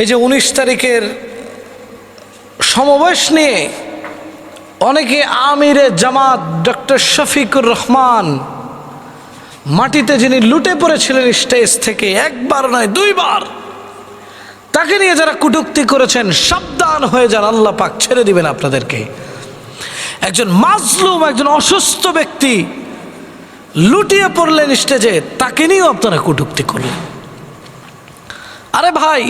এই যে উনিশ তারিখের সমাবেশ নিয়ে অনেকে আমিরে জামাত ডক্টর শফিকুর রহমান মাটিতে যিনি লুটে পড়েছিলেন স্টেজ থেকে একবার নয়, দুইবার, তাকে নিয়ে যারা কুটুক্তি করেছেন, সাবধান হয়ে যান, আল্লাহ পাক ছেড়ে দিবেন আপনাদেরকে। একজন মাজলুম, একজন অসুস্থ ব্যক্তি লুটিয়ে পড়লেন স্টেজে, তাকে নিয়েও আপনারা কুটুক্তি করলেন। আরে ভাই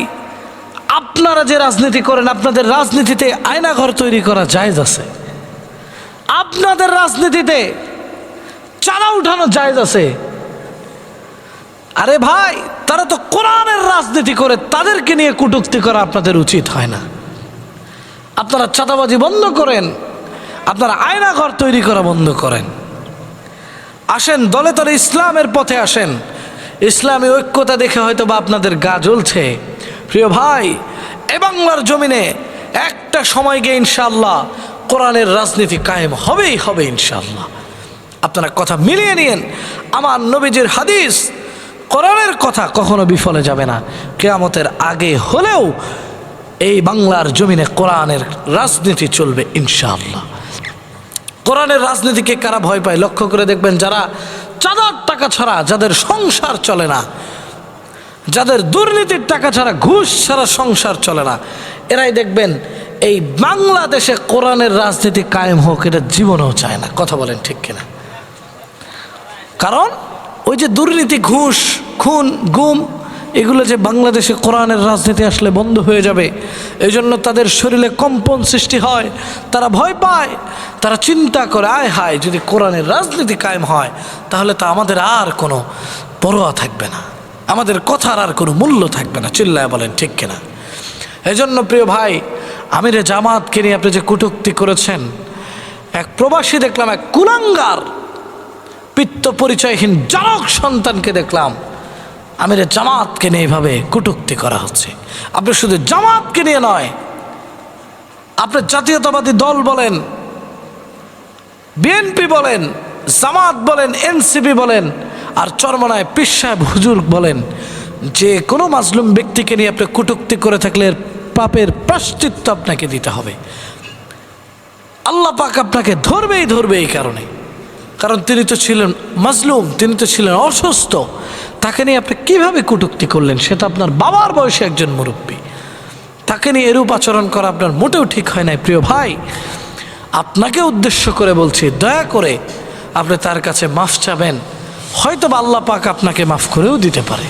আপনারা যে রাজনীতি করেন, আপনাদের রাজনীতিতে আয়নাঘর তৈরি করা জায়জ আছে। আপনাদের রাজনীতিতে চাঁদা উঠানো জায়জ আছে। আরে ভাই, তারা তো কোরআনের রাজনীতি করে, তাদেরকে নিয়ে কটূক্তি করা আপনাদের উচিত হয় না। আপনারা চাঁদাবাজি বন্ধ করেন, আপনারা আয়নাঘর তৈরি করা বন্ধ করেন। আসেন, দলে দলে ইসলামের পথে আসেন। ইসলামী ঐক্যতা দেখে হয়তো বা আপনাদের গা জ্বলছে। প্রিয় ভাই বাংলার জমিনে একটা সময় গিয়ে ইনশাল্লাহ কোরআনের রাজনীতি কায়েম হবেই হবে ইনশাল্লাহ আপনারা কথা মিলিয়ে নিন আমার নবীজির হাদিস কোরআনের কথা কখনো বিফলে যাবে না। কেয়ামতের আগে হলেও এই বাংলার জমিনে কোরআনের রাজনীতি চলবে ইনশাআল্লাহ। কোরআনের রাজনীতিকে কারা ভয় পায় লক্ষ্য করে দেখবেন যারা চাঁদার টাকা ছাড়া, যাদের সংসার চলে না যাদের দুর্নীতির টাকা ছাড়া ঘুষ ছাড়া সংসার চলে না, এরাই দেখবেন এই বাংলাদেশে কোরআনের রাজনীতি কায়েম হোক, এটা জীবনেও চায় না। কথা বলেন ঠিক কিনা? কারণ ওই যে দুর্নীতি, ঘুষ, খুন, গুম, এগুলো যে বাংলাদেশে কোরআনের রাজনীতি আসলে বন্ধ হয়ে যাবে এই জন্য তাদের শরীরে কম্পন সৃষ্টি হয়, তারা ভয় পায়, তারা চিন্তা করে, আয় হায়, যদি কোরআনের রাজনীতি কায়েম হয়, তাহলে তো আমাদের আর কোনো পরোয়া থাকবে না। আমাদের কথার আর কোনো মূল্য থাকবে না, চিল্লায় বলেন, ঠিক কিনা? এই জন্য প্রিয় ভাই, আমিরে জামাতকে নিয়ে আপনি যে কুটুক্তি করেছেন, এক প্রবাসী দেখলাম, এক কুলাঙ্গার পিত্ত পরিচয়হীন জনক সন্তানকে দেখলাম, আমির জামাতকে নিয়ে এইভাবে কটুক্তি করা হচ্ছে। আপনি শুধু জামাতকে নিয়ে নয়, আপনি জাতীয়তাবাদী দল বলেন, বিএনপি বলেন, জামাত বলেন, এনসিপি বলেন আর চরমনায় পিস সাহেব হুজুর বলেন, যে কোনো মাজলুম ব্যক্তিকে নিয়ে আপনি কটুক্তি করে থাকলে পাপের প্রাশ্চিত্য আপনাকে দিতে হবে। আল্লাহ পাক আপনাকে ধরবেই ধরবে এই কারণে। কারণ তিনি তো ছিলেন মাজলুম, তিনি তো ছিলেন অসুস্থ। তাকে নিয়ে আপনি কীভাবে কটুক্তি করলেন? সেটা আপনার বাবার বয়সে একজন মুরব্বী। তাকে নিয়ে এরূপ আচরণ করা আপনার মোটেও ঠিক হয় নাই, প্রিয় ভাই। আপনাকে উদ্দেশ্য করে বলছি, দয়া করে আপনি তার কাছে মাফ চাবেন। হয়তো বা আল্লাহ পাক আপনাকে মাফ করেও দিতে পারে।